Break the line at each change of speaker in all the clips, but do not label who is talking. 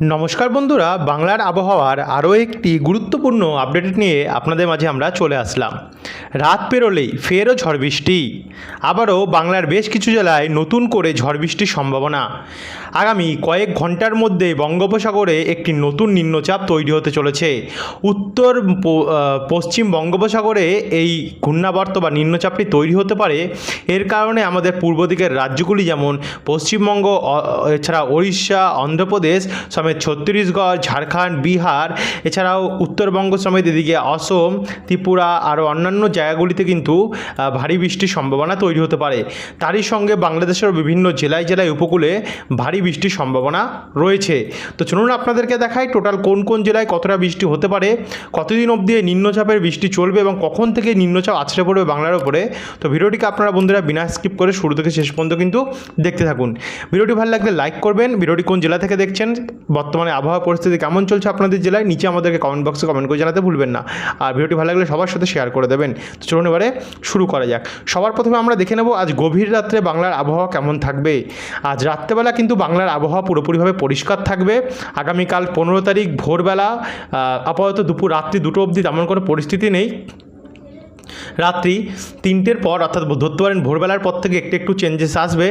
নমস্কার বন্ধুরা, বাংলার আবহাওয়ার আরও একটি গুরুত্বপূর্ণ আপডেট নিয়ে আপনাদের মাঝে আমরা চলে আসলাম। রাত পেরোলেই ফেরও ঝড় বৃষ্টি। আবারও বাংলার বেশ কিছু জেলায় নতুন করে ঝড় বৃষ্টির সম্ভাবনা। আগামী কয়েক ঘণ্টার মধ্যে বঙ্গোপসাগরে একটি নতুন নিম্নচাপ তৈরি হতে চলেছে। উত্তর পশ্চিম বঙ্গোপসাগরে এই ঘূর্ণাবর্ত বা নিম্নচাপটি তৈরি হতে পারে। এর কারণে আমাদের পূর্ব দিকের রাজ্যগুলি যেমন পশ্চিমবঙ্গ এছাড়া ওড়িশা, অন্ধ্রপ্রদেশ, সমেত ছত্তিশগড়, ঝাড়খণ্ড, বিহার, এছাড়াও উত্তরবঙ্গ সমেত এদিকে অসম, ত্রিপুরা আরও অন্যান্য জায়গাগুলিতে কিন্তু ভারী বৃষ্টির সম্ভাবনা তৈরি হতে পারে। তারই সঙ্গে বাংলাদেশের বিভিন্ন জেলায় জেলায় উপকূলে ভারী বৃষ্টির সম্ভাবনা রয়েছে। তো চলুন আপনাদেরকে দেখাই টোটাল কোন কোন জেলায় কতটা বৃষ্টি হতে পারে, কতদিন অবধি নিম্নচাপের বৃষ্টি চলবে এবং কখন থেকে নিম্নচাপ আছড়ে পড়বে বাংলার ওপরে তো ভিডিওটিকে আপনারা বন্ধুরা বিনা স্কিপ করে শুরু থেকে শেষ পর্যন্ত কিন্তু দেখতে থাকুন। ভিডিওটি ভালো লাগলে লাইক করবেন। ভিডিওটি কোন জেলা থেকে দেখছেন বর্তমানে আবহাওয়া পরিস্থিতি কেমন চলছে আপনাদের জেলায়, নিচে আমাদেরকে কমেন্ট বক্সে কমেন্ট করে জানাতে ভুলবেন না। আর ভিডিওটি ভালো লাগলে সবার সাথে শেয়ার করে দেবেন। তো চলুন এবারে শুরু করা যাক। সবার প্রথমে আমরা দেখে নেব আজ গভীর রাত্রে বাংলার আবহাওয়া কেমন থাকবে। আজ রাত্রেবেলা কিন্তু বাংলার আবহাওয়া পুরোপুরিভাবে পরিষ্কার থাকবে। আগামীকাল পনেরো তারিখ ভোরবেলা আপাতত দুপুর রাত্রি দুটো অবধি তেমন কোনো পরিস্থিতি নেই। রাত্রি তিনটের পর, অর্থাৎ ধরতে পারেন ভোরবেলার পর থেকে একটু একটু চেঞ্জেস আসবে।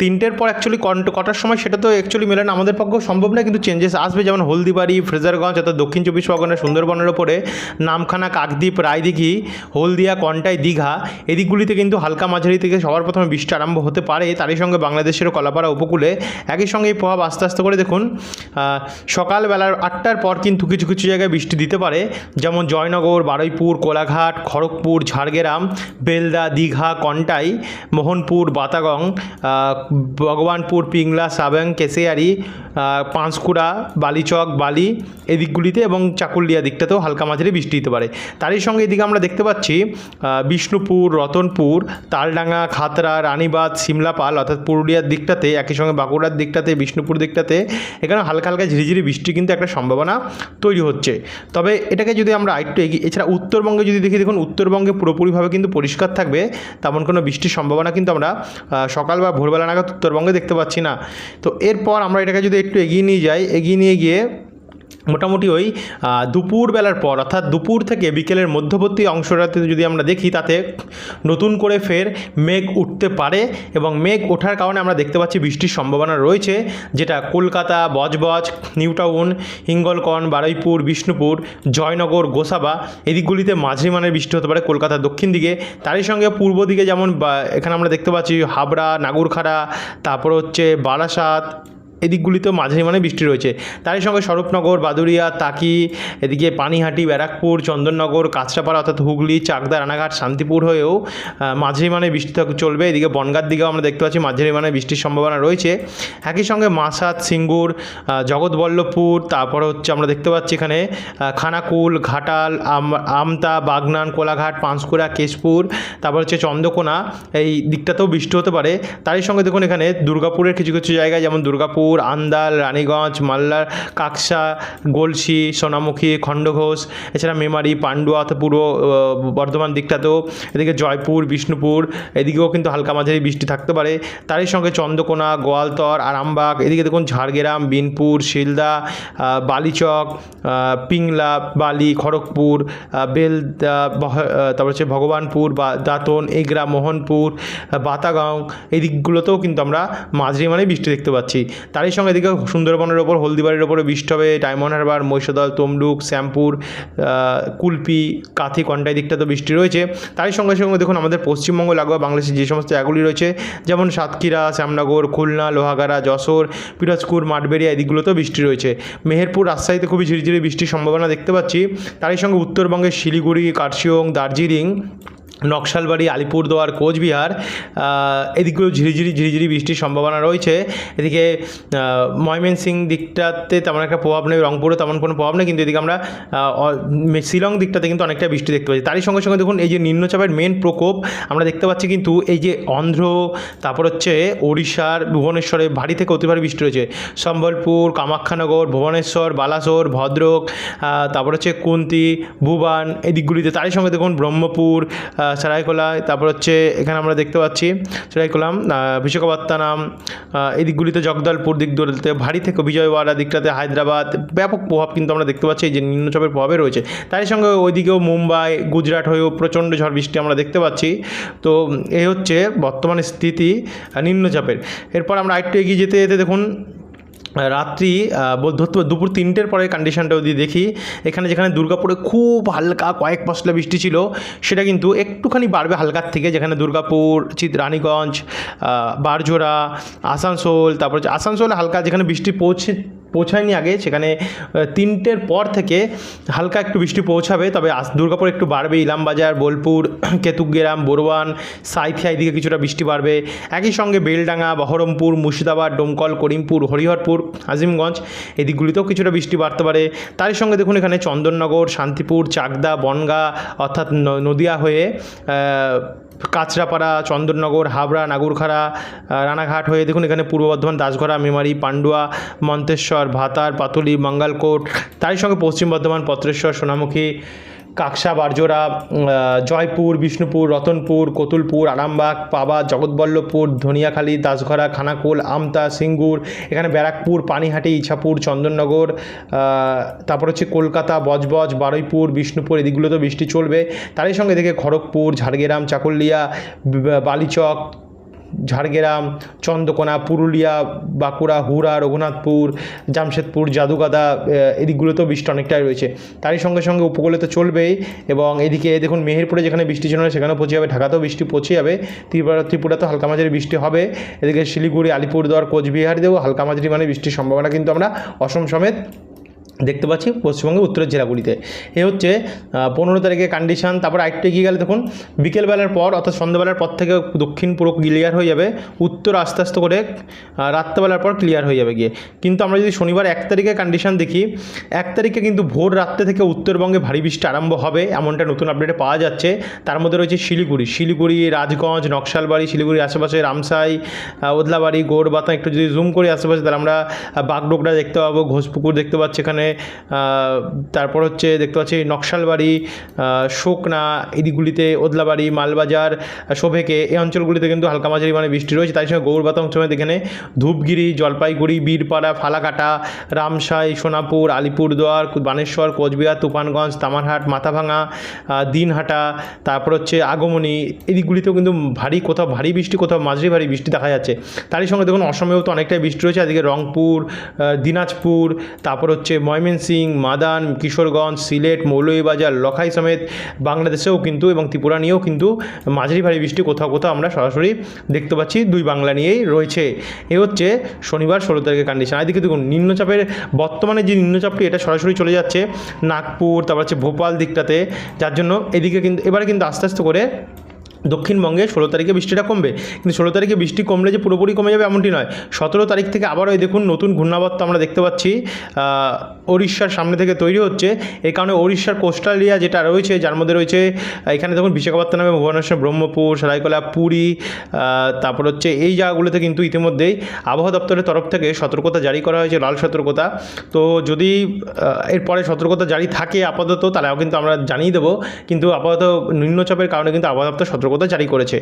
তিনটের পর অ্যাকচুয়ালি কটার সময় সেটা তো অ্যাকচুয়ালি মেলানো আমাদের পক্ষেও সম্ভব না কিন্তু চেঞ্জেস আসবে। যেমন হলদিবাড়ি, ফ্রেজারগঞ্জ, অর্থাৎ দক্ষিণ চব্বিশ পরগনা সুন্দরবনের ওপরে নামখানা, কাকদ্বীপ, রায়দিঘি, হলদিয়া, কন্টাই, দীঘা এদিকগুলিতে কিন্তু হালকা মাঝারি থেকে সবার প্রথমে বৃষ্টি আরম্ভ হতে পারে। তারই সঙ্গে বাংলাদেশের কলাপাড়া উপকূলে একই সঙ্গে এই প্রভাব আস্তে আস্তে করে দেখুন সকালবেলার আটটার পর কিন্তু কিছু কিছু জায়গায় বৃষ্টি দিতে পারে। যেমন জয়নগর, বারুইপুর, কোলাঘাট, খড়গপুর ঝাড়গ্রাম, বেলদা, দীঘা, কন্টাই, মোহনপুর, বাতাগং ভগবানপুর, পিংলা, সাবেং, কেশিয়ারি পাঁশকুড়া, বালিচক, বালি এদিকগুলিতে এবং চাকুলিয়া দিকটাতেও হালকা মাঝারি বৃষ্টি হতে পারে। তারই সঙ্গে এদিকে আমরা দেখতে পাচ্ছি বিষ্ণুপুর, রতনপুর, তালডাঙ্গা খাতড়া রানীবাঁধ, সিমলাপাল অর্থাৎ পুরুলিয়ার দিকটাতে, একই সঙ্গে বাঁকুড়ার দিকটাতে, বিষ্ণুপুর দিকটাতে এখানে হালকা হালকা ঝিরিঝিরি বৃষ্টি কিন্তু একটা সম্ভাবনা তৈরি হচ্ছে। তবে এটাকে যদি আমরা আরেকটু এগিয়ে, এছাড়া উত্তরবঙ্গে যদি দেখি, দেখুন উত্তরবঙ্গে পুরোপুরিভাবে কিন্তু পরিষ্কার থাকবে, তেমন কোনো বৃষ্টির সম্ভাবনা কিন্তু আমরা সকাল বা ভোরবেলা নাগাদ উত্তরবঙ্গে দেখতে পাচ্ছি না। তো এরপর আমরা এটাকে যদি একটু এগিয়ে নিয়ে যাই, এগিয়ে নিয়ে গিয়ে মোটামুটি ওই দুপুরবেলার পর, অর্থাৎ দুপুর থেকে বিকেলের মধ্যবর্তী অংশটাতে যদি আমরা দেখি, তাতে নতুন করে ফের মেঘ উঠতে পারে এবং মেঘ ওঠার কারণে আমরা দেখতে পাচ্ছি বৃষ্টির সম্ভাবনা রয়েছে, যেটা কলকাতা, বজবজ নিউ টাউন হিঙ্গলকন বারুইপুর, বিষ্ণুপুর, জয়নগর, গোসাবা, এদিকগুলিতে মাঝারি মানের বৃষ্টি হতে পারে কলকাতার দক্ষিণ দিকে। তারই সঙ্গে পূর্ব দিকে যেমন এখানে আমরা দেখতে পাচ্ছি হাবড়া, নাগুরখাড়া, তারপর হচ্ছে বারাসাত এদিকগুলিতেও মাঝারি মানে বৃষ্টি রয়েছে। তারই সঙ্গে স্বরূপনগর বাদুরিয়া তাকি, এদিকে পানিহাটি, ব্যারাকপুর, চন্দননগর, কাঁচরাপাড়া অর্থাৎ হুগলি, চাকদা, রানাঘাট, শান্তিপুর হয়েও মাঝারি মানে বৃষ্টি চলবে। এদিকে বনগাঁর দিকেও আমরা দেখতে পাচ্ছি মাঝারি মানে বৃষ্টির সম্ভাবনা রয়েছে। একই সঙ্গে মাসাত সিঙ্গুর জগৎবল্লভপুর, তারপর হচ্ছে আমরা দেখতে পাচ্ছি এখানে খানাকুল, ঘাটাল, আম- আমতা, বাগনান, কোলাঘাট, পাঁশকুড়া, কেশপুর, তারপর হচ্ছে চন্দ্রকোনা। এই দিকটাতেও বৃষ্টি হতে পারে। তারই সঙ্গে দেখুন এখানে দুর্গাপুরের কিছু কিছু জায়গায়, যেমন দুর্গাপুর আন্দাল, রানীগঞ্জ মাল্লার কাকসা, গলসি, সোনামুখী, খণ্ডঘোষ, এছাড়া মেমারি, পান্ডুয়া অর্থাৎ পূর্ব বর্ধমান দিকটাতেও। এদিকে জয়পুর, বিষ্ণুপুর, এদিকেও কিন্তু হালকা মাঝারি বৃষ্টি থাকতে পারে। তারই সঙ্গে চন্দ্রকোনা, গোয়ালতর, আরামবাগ, এদিকে দেখুন ঝাড়গ্রাম, বিনপুর, শিলদা বালিচক পিংলা, বালি, খড়গপুর বেলদা তারপর হচ্ছে ভগবানপুর, বা, দাঁতন, এগরা, মোহনপুর বাতাগাঁও, এই দিকগুলোতেও কিন্তু আমরা মাঝারি মানে বৃষ্টি দেখতে পাচ্ছি। তারই সঙ্গে এদিকে সুন্দরবনের ওপর, হলদিবাড়ির ওপরে বৃষ্টি হবে ডায়মন্ড হারবার, মহিষাদল, তমলুক, শ্যামপুর কুলপি, কাথি কন্টাই দিকটাতে বৃষ্টি রয়েছে। তারই সঙ্গে সঙ্গে দেখুন আমাদের পশ্চিমবঙ্গ, লাগোয়া বাংলাদেশের যে সমস্ত জায়গাগুলি রয়েছে, যেমন সাতক্ষীরা, শ্যামনগর, খুলনা, লোহাগাড়া, যশোর, পিরোজপুর, মাঠবেড়িয়া এদিকগুলোতেও বৃষ্টি রয়েছে। মেহেরপুর রাজশাহীতে খুবই ঝিরিঝিরি বৃষ্টির সম্ভাবনা দেখতে পাচ্ছি। তারই সঙ্গে উত্তরবঙ্গের শিলিগুড়ি কার্শিয়ং দার্জিলিং নকশালবাড়ি, আলিপুরদুয়ার, কোচবিহার এদিকগুলো ঝিরিঝিরি ঝিরিঝিরি বৃষ্টির সম্ভাবনা রয়েছে। এদিকে ময়মনসিং দিকটাতে তেমন একটা প্রভাব নেই, রংপুরে তেমন কোনো প্রভাব নেই, কিন্তু এদিকে আমরা শিলং দিকটাতে কিন্তু অনেকটা বৃষ্টি দেখতে পাচ্ছি। তারই সঙ্গে সঙ্গে দেখুন, এই যে নিম্নচাপের মেন প্রকোপ, আমরা দেখতে পাচ্ছি কিন্তু এই যে অন্ধ্র, তারপর হচ্ছে ওড়িশার, ভুবনেশ্বরে ভারী থেকে অতি ভারী বৃষ্টি রয়েছে। সম্বলপুর, কামাখ্যানগর, ভুবনেশ্বর, বালাসোর, ভদ্রক তারপর হচ্ছে কুন্তি, ভুবান এই দিকগুলিতে তারই সঙ্গে দেখুন, ব্রহ্মপুর সারাইকোলা, তারপর হচ্ছে এখানে আমরা দেখতে পাচ্ছি সারাইকোলাম বিশাখাপত্তনম এই দিকগুলিতে জগদলপুর দিক দিকগুলিতে ভারী থেকে বিজয়ওয়াড়া দিকটাতে হায়দ্রাবাদ, ব্যাপক প্রভাব কিন্তু আমরা দেখতে পাচ্ছি, এই যে নিম্নচাপের প্রভাবে রয়েছে। তারই সঙ্গে ওইদিকেও মুম্বাই, গুজরাট হয়েও প্রচণ্ড ঝড় বৃষ্টি আমরা দেখতে পাচ্ছি। তো এই হচ্ছে বর্তমানে স্থিতি নিম্নচাপের। এরপর আমরা আরেকটু এগিয়ে যেতে যেতে দেখুন রাত্রি ধরতে পারো দুপুর তিনটের পরে কন্ডিশনটা যদি দেখি, এখানে যেখানে দুর্গাপুরে খুব হালকা কয়েক পশলা বৃষ্টি ছিল, সেটা কিন্তু একটুখানি বাড়বে হালকার থেকে, যেখানে দুর্গাপুর, চিত রানীগঞ্জ বারজোড়া, আসানসোল, তারপর আসানসোলে হালকা যেখানে বৃষ্টি পৌঁছে পৌঁছায়নি আগে, সেখানে তিনটের পর থেকে হালকা একটু বৃষ্টি পৌঁছাবে, তবে দুর্গাপুর একটু বাড়বে, ইলামবাজার, বোলপুর কেতুগ্রাম বড়োয়ান সাইথিয়া, এদিকে কিছুটা বৃষ্টি বাড়বে। একই সঙ্গে বেলডাঙ্গা, বহরমপুর, মুর্শিদাবাদ, ডোমকল, করিমপুর, হরিহরপুর, আজিমগঞ্জ, এদিকগুলিতেও কিছুটা বৃষ্টি বাড়তে পারে। তারই সঙ্গে দেখুন এখানে চন্দননগর, শান্তিপুর, চাকদা, বনগা, অর্থাৎ নদিয়া হয়ে কাঁচরাপাড়া, চন্দননগর, হাবড়া, নাগুরখাড়া রানাঘাট হয়ে দেখুন এখানে পূর্ব বর্ধমান দাসঘরা মেমারি, পান্ডুয়া, মন্তেশ্বর, ভাতার, পাতুলি, মঙ্গালকোট, তারই সঙ্গে পশ্চিম বর্ধমান, পত্রেশ্বর, সোনামুখী কাকসা, বারজোড়া জয়পুর, বিষ্ণুপুর, রতনপুর, কতুলপুর, আরামবাগ, পাবা, জগৎবল্লভপুর, ধনিয়াখালী, দাসঘরা, খানাকুল, আমতা, সিঙ্গুর, এখানে ব্যারাকপুর, পানিহাটি, ইছাপুর, চন্দননগর তারপর হচ্ছে কলকাতা, বজবজ, বারুইপুর, বিষ্ণুপুর, এদিকগুলোতেও বৃষ্টি চলবে। তারই সঙ্গে দেখে খড়গপুর, ঝাড়গ্রাম, চাকুলিয়া বালিচক ঝাড়গ্রাম, চন্দ্রকোনা, পুরুলিয়া, বাঁকুড়া, হুড়া, রঘুনাথপুর, জামশেদপুর, জাদুগাদা এদিকগুলোতেও বৃষ্টি অনেকটাই রয়েছে। তারই সঙ্গে সঙ্গে উপকূলে তো চলবেই এবং এদিকে দেখুন মেহেরপুরে যেখানে বৃষ্টি ছিল না, সেখানেও পৌঁছে যাবে, ঢাকাতেও বৃষ্টি পৌঁছে যাবে। ত্রিপুরা ত্রিপুরাতেও হালকা মাঝারি বৃষ্টি হবে। এদিকে শিলিগুড়ি, আলিপুরদুয়ার কোচবিহারেও হালকা মাঝারি মানে বৃষ্টির সম্ভাবনা কিন্তু আমরা অসম সমেত দেখতে পাচ্ছি পশ্চিমবঙ্গের উত্তরের জেলাগুলিতে। এ হচ্ছে পনেরো তারিখে কন্ডিশন তারপর আরেকটু এগিয়ে গেলে দেখুন বিকেলবেলার পর, অর্থাৎ সন্ধ্যাবেলার পর থেকে দক্ষিণ পুরো ক্লিয়ার হয়ে যাবে, উত্তর আস্তে আস্তে করে রাত্রেবেলার পর ক্লিয়ার হয়ে যাবে গিয়ে। কিন্তু আমরা যদি শনিবার এক তারিখে কন্ডিশন দেখি, এক তারিখে কিন্তু ভোর রাত্রে থেকে উত্তরবঙ্গে ভারী বৃষ্টি আরম্ভ হবে, এমনটা নতুন আপডেটে পাওয়া যাচ্ছে। তার মধ্যে রয়েছে শিলিগুড়ি। শিলিগুড়ি, রাজগঞ্জ, নকশালবাড়ি শিলিগুড়ির আশেপাশে রামসাই ওদলাবাড়ি, গৌরবাতা, একটু যদি জুম করি আশেপাশে, তাহলে আমরা বাগডোগরা দেখতে পাবো, ঘোষপুকুর দেখতে পাচ্ছি এখানে তারপর হচ্ছে দেখতে পাচ্ছি নকশালবাড়ি শোকনা, এদিকগুলিতে ওদলাবাড়ি, মালবাজার, শোভেকে, এই অঞ্চলগুলিতে কিন্তু হালকা মাঝারি মানে বৃষ্টি রয়েছে। তাই সঙ্গে গৌরবাতা অঞ্চলে এখানে ধূপগিরি, জলপাইগুড়ি, বীরপাড়া, ফালাকাটা রামসাই সোনাপুর, আলিপুরদুয়ার, বানেশ্বর, কোচবিহার, তুফানগঞ্জ, তামারহাট, মাথাভাঙা দিনহাটা, তারপর হচ্ছে আগমনী এই দিকগুলিতেও কিন্তু ভারী কোথাও ভারী বৃষ্টি, কোথাও মাঝারি ভারী বৃষ্টি দেখা যাচ্ছে। তারই সঙ্গে দেখুন, অসমেও তো অনেকটাই বৃষ্টি রয়েছে, এদিকে রংপুর দিনাজপুর, তারপর হচ্ছে ময়মনসিং, মাদান, কিশোরগঞ্জ, সিলেট, মৌলভীবাজার, লখাই সমেত বাংলাদেশেও কিন্তু এবং ত্রিপুরা নিয়েও কিন্তু মাঝারি ভারী বৃষ্টি কোথাও কোথাও আমরা সরাসরি দেখতে পাচ্ছি। দুই বাংলা নিয়েই রয়েছে। এ হচ্ছে শনিবার ষোলো তারিখের কন্ডিশন এদিকে দেখুন, নিম্নচাপের বর্তমানে যে নিম্নচাপটি, এটা সরাসরি চলে যাচ্ছে নাগপুর, তারপর হচ্ছে ভোপাল দিকটাতে। যার জন্য এদিকে কিন্তু, এবারে কিন্তু আস্তে আস্তে করে দক্ষিণবঙ্গে ষোলো তারিখে বৃষ্টিটা কমবে। কিন্তু ষোলো তারিখে বৃষ্টি কমলে যে পুরোপুরি কমে যাবে এমনটি নয়। সতেরো তারিখ থেকে আবারও এই দেখুন নতুন ঘূর্ণাবর্ত আমরা দেখতে পাচ্ছি। ওড়িশার সামনে থেকে তৈরি হচ্ছে। এই কারণে ওড়িশার কোস্টাল এরিয়া যেটা রয়েছে, যার মধ্যে রয়েছে, এখানে দেখুন বিশাখাপত্তনম এবং ভুবনেশ্বর, ব্রহ্মপুর, সরাইকলা, পুরী তারপর হচ্ছে এই জায়গাগুলোতে কিন্তু ইতিমধ্যেই আবহাওয়া দপ্তরের তরফ থেকে সতর্কতা জারি করা হয়েছে, লাল সতর্কতা। তো যদি এরপরে সতর্কতা জারি থাকে আপাতত তাহলেও কিন্তু আমরা জানিয়ে দেবো। কিন্তু আপাতত নিম্নচাপের কারণে কিন্তু আবহাওয়া দপ্তর সতর্কতা জারি করেছে।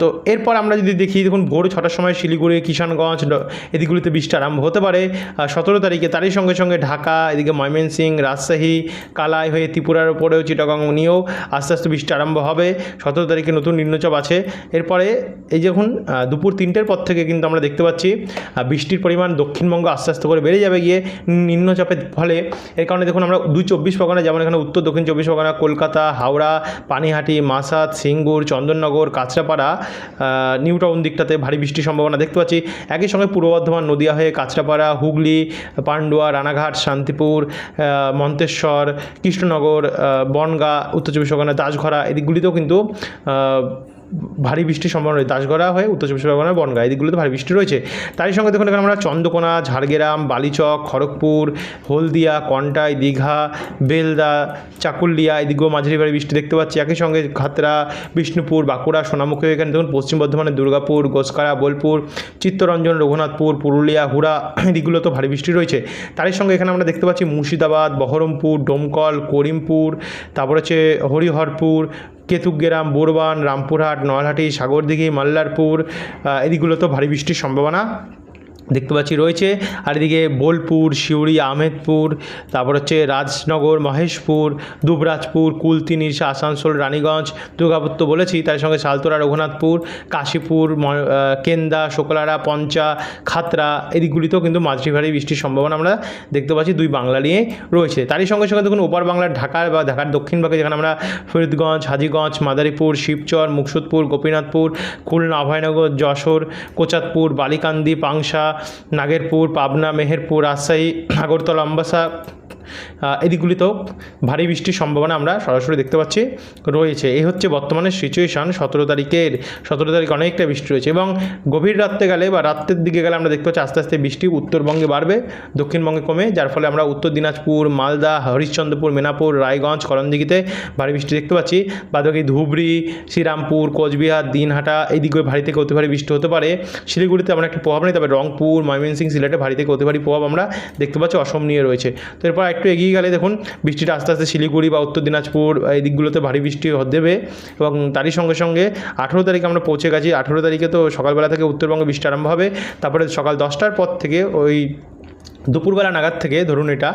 তো এরপর আমরা যদি দেখি, দেখুন, ভোর ছটার সময় শিলিগুড়ি, কিষানগঞ্জ এদিকগুলিতে বৃষ্টি আরম্ভ হতে পারে। সতেরো তারিখে তারই সঙ্গে সঙ্গে ঢাকা, এদিকে ময়মনসিং রাজশাহী, কালাই হয়ে ত্রিপুরার উপরেও চিটাগং নিয়েও আস্তে আস্তে বৃষ্টি আরম্ভ হবে। সতেরো তারিখে নতুন নিম্নচাপ আছে। এরপরে এই যখন দুপুর তিনটের পর থেকে কিন্তু আমরা দেখতে পাচ্ছি বৃষ্টির পরিমাণ দক্ষিণবঙ্গ আস্তে আস্তে করে বেড়ে যাবে গিয়ে নিম্নচাপের ফলে। এর কারণে দেখুন, আমরা দুই চব্বিশ পরগনা, যেমন এখানে উত্তর, দক্ষিণ চব্বিশ পরগনা, কলকাতা, হাওড়া, পানিহাটি, মাসাদ, সিঙ্গুর চন্দননগর, কাঁচরাপাড়া নিউ টাউন দিকটাতে ভারী বৃষ্টির সম্ভাবনা দেখতে পাচ্ছি। একই সঙ্গে পূর্ব বর্ধমান, নদীয়া হয়ে কাঁচরাপাড়া, হুগলি, পান্ডুয়া, রানাঘাট, শান্তিপুর মন্তেশ্বর, কৃষ্ণনগর বনগা, উত্তর চব্বিশ পরগনা দাসঘরা এদিকগুলিতেও কিন্তু ভারী বৃষ্টির সম্ভাবনা রয়েছে। দাসগড়া হয়ে উত্তর চব্বিশ পরগনা, বনগাঁ এদিকগুলোতে ভারী বৃষ্টি রয়েছে। তারই সঙ্গে দেখুন এখানে আমরা চন্দ্রকোনা, ঝাড়গ্রাম, বালিচক, খড়গপুর, হলদিয়া, কন্টাই, দীঘা, বেলদা, চাকুলিয়া এদিকেও মাঝারি ভারী বৃষ্টি দেখতে পাচ্ছি। একই সঙ্গে খাতরা বিষ্ণুপুর, বাঁকুড়া, সোনামুখী এখানে দেখুন পশ্চিম বর্ধমানের দুর্গাপুর গোসকারা বোলপুর, চিত্তরঞ্জন, রঘুনাথপুর, পুরুলিয়া, হুড়া এদিকগুলো তো ভারী বৃষ্টি রয়েছে। তারই সঙ্গে এখানে আমরা দেখতে পাচ্ছি মুর্শিদাবাদ, বহরমপুর, ডোমকল, করিমপুর, তারপর হচ্ছে হরিহরপুর কেতুগ্রাম বোরবান রামপুরহাট নলহাটি সাগরদিঘি মাল্লারপুর এদিকগুলো তো ভারী বৃষ্টির সম্ভাবনা। দেখতে পাচ্ছি রয়েছে। আর এদিকে বোলপুর সিউড়ি আহমেদপুর, তারপর হচ্ছে রাজনগর, মহেশপুর, দুবরাজপুর, কুলতি নিশা আসানসোল, রানীগঞ্জ, দুর্গাপুর বলেছি, তার সঙ্গে সালতোরা রঘুনাথপুর, কাশীপুর কেন্দা, শোকলারা, পঞ্চা, খাতরা এদিকগুলিতেও কিন্তু মাঝারি বৃষ্টির সম্ভাবনা আমরা দেখতে পাচ্ছি, দুই বাংলা নিয়ে রয়েছে। তারই সঙ্গে সঙ্গে দেখুন, ওপার বাংলার ঢাকার বা ঢাকার দক্ষিণ ভাগে যেখানে আমরা ফরিদগঞ্জ, হাজিগঞ্জ, মাদারীপুর, শিবচর, মুকসুদপুর, গোপীনাথপুর, খুলনা, অভয়নগর, যশোর, কোচাতপুর, বালিকান্দি, পাংশা নাগেরপুর পাবনা মেহেরপুর রাজশাহী আগরতলা আম্বাসা এদিকগুলিতেও ভারী বৃষ্টির সম্ভাবনা আমরা সরাসরি দেখতে পাচ্ছি, রয়েছে। এই হচ্ছে বর্তমানের সিচুয়েশান সতেরো তারিখের, সতেরো তারিখ অনেকটা বৃষ্টি রয়েছে এবং গভীর রাত্রে গেলে বা রাত্রের দিকে গেলে আমরা দেখতে পাচ্ছি আস্তে আস্তে বৃষ্টি উত্তরবঙ্গে বাড়বে, দক্ষিণবঙ্গে কমে, যার ফলে আমরা উত্তর দিনাজপুর, মালদা, হরিশ্চন্দ্রপুর, মেনাপুর, রায়গঞ্জ করণদিঘিতে ভারী বৃষ্টি দেখতে পাচ্ছি। বাদবাকি ধুবড়ি, শ্রীরামপুর, কোচবিহার, দিনহাটা এই দিকে ভারী থেকে অতি ভারী বৃষ্টি হতে পারে। শিলিগুড়িতে আমরা একটা প্রভাব নেই, তবে রংপুর, ময়মনসিংহ, সিলেটে ভারী থেকে অতি ভারী প্রভাব আমরা দেখতে পাচ্ছি, অসম নিয়ে রয়েছে। তো এরপর একটু এগিয়ে গেলে দেখুন, বৃষ্টিটা আস্তে আস্তে শিলিগুড়ি বা উত্তর দিনাজপুর এই দিকগুলোতে ভারী বৃষ্টি দেবে এবং তারই সঙ্গে সঙ্গে আঠেরো তারিখে আমরা পৌঁছে গেছি। আঠেরো তারিখে তো সকালবেলা থেকে উত্তরবঙ্গে বৃষ্টি আরম্ভ হবে। তারপরে সকাল দশটার পর থেকে ওই দুপুরবেলা নাগাদ থেকে, ধরুন এটা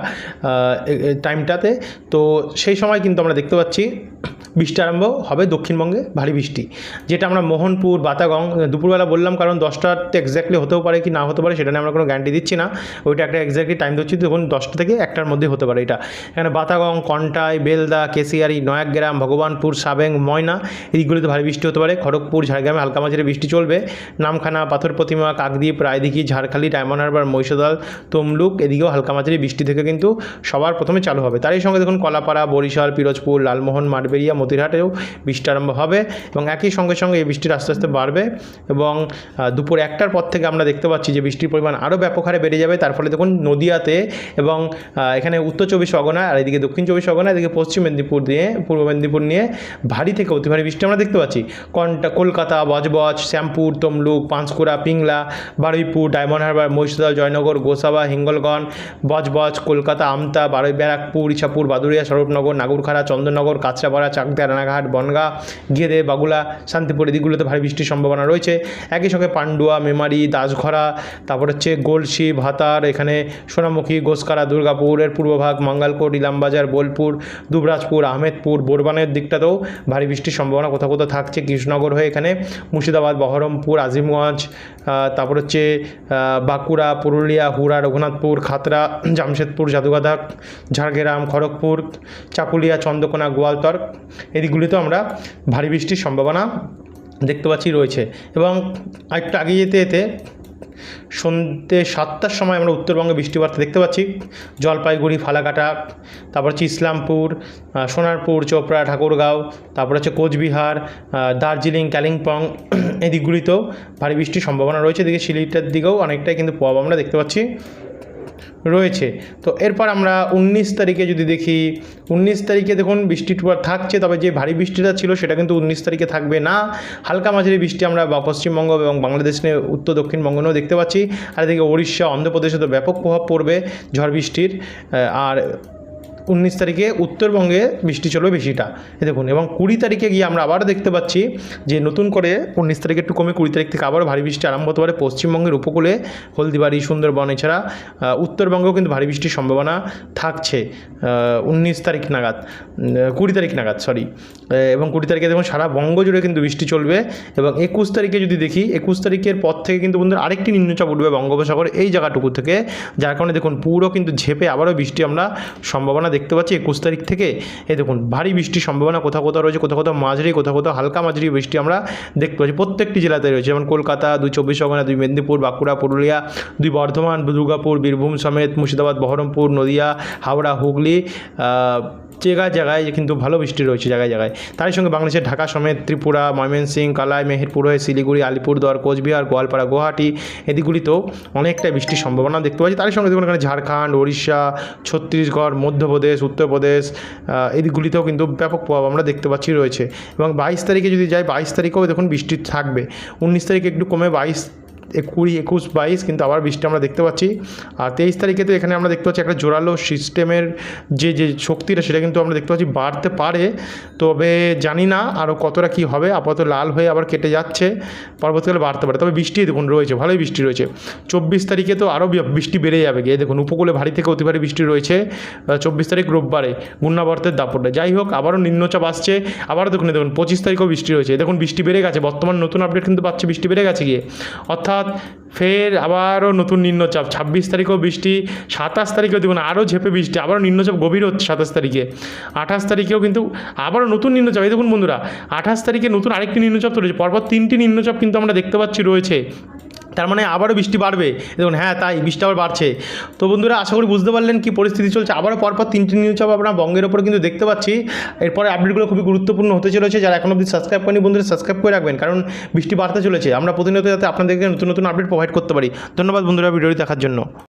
টাইমটাতে তো সেই সময় কিন্তু আমরা দেখতে পাচ্ছি বৃষ্টি আরম্ভ হবে দক্ষিণবঙ্গে ভারী বৃষ্টি। যেটা আমরা মোহনপুর, বাতাগং, দুপুরবেলা বললাম কারণ দশটাতে এক্স্যাক্টলি হতেও পারে কি না হতে পারে সেটা নিয়ে আমরা কোনো গ্যারান্টি দিচ্ছি না। ওইটা একটা এক্স্যাক্টলি টাইম দিচ্ছি দেখুন, দশটা থেকে একটার মধ্যে হতে পারে এটা। এখানে বাতাগং, কন্টাই, বেলদা, কেশিয়ারি, নয়াগ্রাম, ভগবানপুর, সাবেং, ময়না এইগুলিতে ভারী বৃষ্টি হতে পারে। খড়গপুর, ঝাড়গ্রামে হালকা মাঝারি বৃষ্টি চলবে। নামখানা, পাথর প্রতিমা, কাকদ্বীপ, রায়দিঘি, ঝাড়খালি, ডায়মন্ড হারবার, মহিষাদল, তমলুক, এদিকেও হালকা মাঝারি বৃষ্টি থেকে কিন্তু সবার প্রথমে চালু হবে। তারই সঙ্গে দেখুন, কলাপাড়া, বরিশাল, পিরোজপুর, লালমোহন মাঠবেরিয়া মতিরহাটেও বৃষ্টি আরম্ভ হবে এবং একই সঙ্গে সঙ্গে এই বৃষ্টির আস্তে আস্তে বাড়বে এবং দুপুর একটার পর থেকে আমরা দেখতে পাচ্ছি যে বৃষ্টির পরিমাণ আরও ব্যাপক হারে বেড়ে যাবে। তার ফলে দেখুন নদিয়াতে এবং এখানে উত্তর চব্বিশ পরগনা আর এদিকে দক্ষিণ চব্বিশ পরগনা, এদিকে পশ্চিম মেদিনীপুর দিয়ে, পূর্ব মেদিনীপুর নিয়ে ভারী থেকে অতি ভারী বৃষ্টি আমরা দেখতে পাচ্ছি। কন্টা, কলকাতা, বজবজ, শ্যামপুর, তমলুক, পাঁশকুড়া, পিংলা, বারুইপুর, ডায়মন্ড হারবার, মহিষাদল, জয়নগর, গোসাবা হিঙ্গলগঞ্জ বজবজ, কলকাতা, আমতা, বারুই ব্যারাকপুর, ইছাপুর বাদুরিয়া স্বরূপনগর, নাগরখাড়া, চন্দননগর, কাঁচরাপাড়া চাকদা রানাঘাট বনগা গেদে বাগুলা, শান্তিপুর এদিকগুলোতে ভারী বৃষ্টির সম্ভাবনা রয়েছে। একই সঙ্গে পান্ডুয়া, মেমারি, দাসঘরা, তারপর হচ্ছে গোলসি, ভাতার, এখানে সোনামুখী, গোসকারা দুর্গাপুরের পূর্বভাগ মঙ্গলকোট, ইলামবাজার, বোলপুর, দুবরাজপুর, আহমেদপুর, বোরবানের দিকটাতেও ভারী বৃষ্টির সম্ভাবনা কোথাও কোথাও থাকছে। কৃষ্ণনগর হয়ে এখানে মুর্শিদাবাদ, বহরমপুর, আজিমগঞ্জ তারপর হচ্ছে বাঁকুড়া, পুরুলিয়া, হুড়া, রঘুনাথপুর খাতড়া জামশেদপুর জাদুগাদা ঝাড়গ্রাম, খড়গপুর, চাকুলিয়া, চন্দ্রকোনা গোয়ালতর এদিকগুলিতেও আমরা ভারী বৃষ্টির সম্ভাবনা দেখতে পাচ্ছি, রয়েছে। এবং আরেকটু আগে যেতে যেতে সন্ধ্যে সাতটার সময় আমরা উত্তরবঙ্গে বৃষ্টি বার্তা দেখতে পাচ্ছি। জলপাইগুড়ি, ফালাকাটা, তারপর হচ্ছে ইসলামপুর সোনারপুর, চোপড়া, ঠাকুরগাঁও, তারপর হচ্ছে কোচবিহার দার্জিলিং, কালিম্পং এই দিকগুলিতেও ভারী বৃষ্টির সম্ভাবনা রয়েছে। এদিকে শিলিটার দিকেও অনেকটাই কিন্তু প্রভাব আমরা দেখতে পাচ্ছি। রয়েছে। তো এরপর আমরা উনিশ তারিখে যদি দেখি, উনিশ তারিখে দেখুন বৃষ্টি টুয়ার থাকছে, তবে যে ভারী বৃষ্টিটা ছিল সেটা কিন্তু উনিশ তারিখে থাকবে না। হালকা মাঝারি বৃষ্টি আমরা পশ্চিমবঙ্গ এবং বাংলাদেশ নিয়ে উত্তর দক্ষিণবঙ্গেও দেখতে পাচ্ছি। আর এদিকে উড়িষ্যা অন্ধ্রপ্রদেশে তো ব্যাপক প্রভাব পড়বে ঝড় বৃষ্টির। আর উনিশ তারিখে উত্তরবঙ্গে বৃষ্টি চলবে বেশিটা। দেখুন, এবং কুড়ি তারিখে গিয়ে আমরা আবারও দেখতে পাচ্ছি যে নতুন করে উনিশ তারিখে একটু কমে কুড়ি তারিখ থেকে আবারও ভারী বৃষ্টি আরম্ভ হতে পারে পশ্চিমবঙ্গের উপকূলে, হলদিবাড়ি, সুন্দরবন, এছাড়া উত্তরবঙ্গেও কিন্তু ভারী বৃষ্টির সম্ভাবনা থাকছে উনিশ তারিখ নাগাদ কুড়ি তারিখ নাগাদ সরি এবং কুড়ি তারিখে দেখুন সারা বঙ্গ জুড়ে কিন্তু বৃষ্টি চলবে, এবং একুশ তারিখে যদি দেখি, একুশ তারিখের পর থেকে কিন্তু বন্ধুরা আরেকটি নিম্নচাপ উঠবে বঙ্গোপসাগর এই জায়গাটুকু থেকে, যার কারণে দেখুন পুরো কিন্তু ঝেপে আবারও বৃষ্টি আমরা সম্ভাবনা দেখতে পাচ্ছি একুশ তারিখ থেকে এ দেখুন, ভারী বৃষ্টির সম্ভাবনা, কোথাও কোথাও রয়েছে, কোথাও কোথাও মাঝারি, কোথাও কোথাও হালকা মাঝারি বৃষ্টি আমরা দেখতে পাচ্ছি। প্রত্যেকটি জেলাতে রয়েছে, যেমন কলকাতা, দুই চব্বিশ পরগনা, দুই মেদিনীপুর, বাঁকুড়া, পুরুলিয়া, দুই বর্ধমান দুর্গাপুর, বীরভূম সমেত মুর্শিদাবাদ, বহরমপুর, নদিয়া, হাওড়া, হুগলি জায়গায় জায়গায় কিন্তু ভালো বৃষ্টি রয়েছে জায়গায় জায়গায়। তারই সঙ্গে বাংলাদেশের ঢাকা সমেত ত্রিপুরা, ময়মনসিংহ, কালাই, মেহেরপুর হয়ে শিলিগুড়ি, আলিপুরদুয়ার, কোচবিহার, গোয়ালপাড়া, গুয়াহাটি এদিকগুলিতেও অনেকটাই বৃষ্টির সম্ভাবনা দেখতে পাচ্ছি। তারই সঙ্গে দেখুন এখানে ঝাড়খণ্ড উড়িষ্যা ছত্তিশগড়, মধ্যপ্রদেশ, উত্তরপ্রদেশ এদিকগুলিতেও কিন্তু ব্যাপক প্রভাব আমরা দেখতে পাচ্ছি রয়েছে। এবং বাইশ তারিখে যদি যাই, বাইশ তারিখেও দেখুন বৃষ্টি থাকবে। উনিশ তারিখে একটু কমে বাইশ কুড়ি, একুশ, বাইশ, কিন্তু আবার বৃষ্টি আমরা দেখতে পাচ্ছি। আর তেইশ তারিখে তো এখানে আমরা দেখতে পাচ্ছি একটা জোরালো সিস্টেমের যে যে শক্তিটা, সেটা কিন্তু আমরা দেখতে পাচ্ছি বাড়তে পারে। তবে জানি না আরও কতটা কী হবে, আপাতত লাল হয়ে আবার কেটে যাচ্ছে, পরবর্তীকালে বাড়তে পারে। তবে বৃষ্টি দেখুন, রয়েছে, ভালোই বৃষ্টি রয়েছে। চব্বিশ তারিখে তো আরও বৃষ্টি বেড়ে যাবে। গিয়ে দেখুন, উপকূলে ভারী থেকে অতি ভারী বৃষ্টি রয়েছে চব্বিশ তারিখ রোববারে ঘূর্ণাবর্তের দাপটে। যাই হোক, আবারও নিম্নচাপ আসছে। আবারও দেখুন দেখুন, পঁচিশ তারিখেও বৃষ্টি রয়েছে। দেখুন, বৃষ্টি বেড়ে গেছে, বর্তমান নতুন আপডেট কিন্তু পাচ্ছে, বৃষ্টি বেড়ে গেছে গিয়ে। অর্থাৎ ফের আবারও নতুন নিম্নচাপ। ছাব্বিশ তারিখেও বৃষ্টি, সাতাশ তারিখেও দেখুন আরও ঝেপে বৃষ্টি, আবারও নিম্নচাপ গভীর হচ্ছে সাতাশ তারিখে। আঠাশ তারিখেও কিন্তু আবারও নতুন নিম্নচাপ। এই দেখুন বন্ধুরা, আঠাশ তারিখে নতুন আরেকটি নিম্নচাপ তো রয়েছে পরপর তিনটি নিম্নচাপ কিন্তু আমরা দেখতে পাচ্ছি রয়েছে। তার মানে আবারও বৃষ্টি বাড়বে। দেখুন হ্যাঁ তাই বৃষ্টি আবার বাড়ছে। তো বন্ধুরা, আশা করি বুঝতে পারলেন কি পরিস্থিতি চলছে। আবারও পরপর তিনটি নিউজ হবে আমরা বঙ্গের ওপর কিন্তু দেখতে পাচ্ছি। এরপরে আপডেটগুলো খুবই গুরুত্বপূর্ণ হতে চলেছে। যারা এখন অবধি সাবস্ক্রাইব করেনি, বন্ধুরা সাবস্ক্রাইব করে রাখবেন। কারণ বৃষ্টি বাড়তে চলেছে। আমরা প্রতিনিয়ত যাতে আপনাদেরকে নতুন নতুন আপডেট প্রোভাইড করতে পারি। ধন্যবাদ বন্ধুরা, ভিডিওটি দেখার জন্য।